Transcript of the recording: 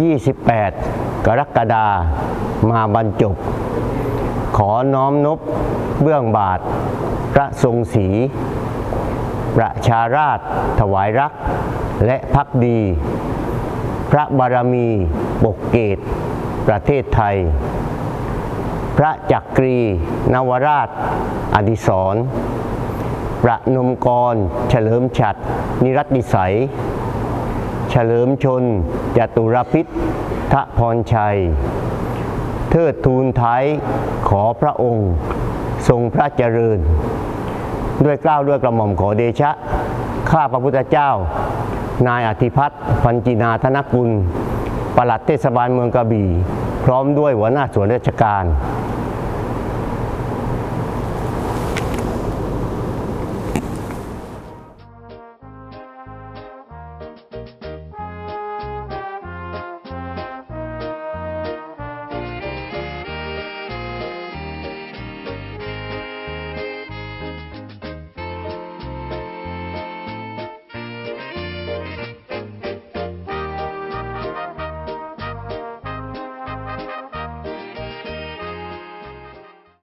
28 กรกฎามาบรรจบ ขอน้อมนบเบื้องบาท พระทรงศรีประชาราชถวายรัก และพักดี พระบารมีปกเกต ประเทศไทย พระจักรี นวราช อดิศรประนมกร เฉลิมฉัดนิรัติสัย เฉลิมชนจตุรพิษทะพรชัย เทิดทูนไทยขอพระองค์ ทรงพระเจริญ ด้วยกล้าวด้วยกระหม่อมขอเดชะ ข้าพระพุทธเจ้า นายอธิพัฒน์พันจินาธนกุลปลัดเทศบาลเมืองกระบี่ พร้อมด้วยหัวหน้าส่วนราชการ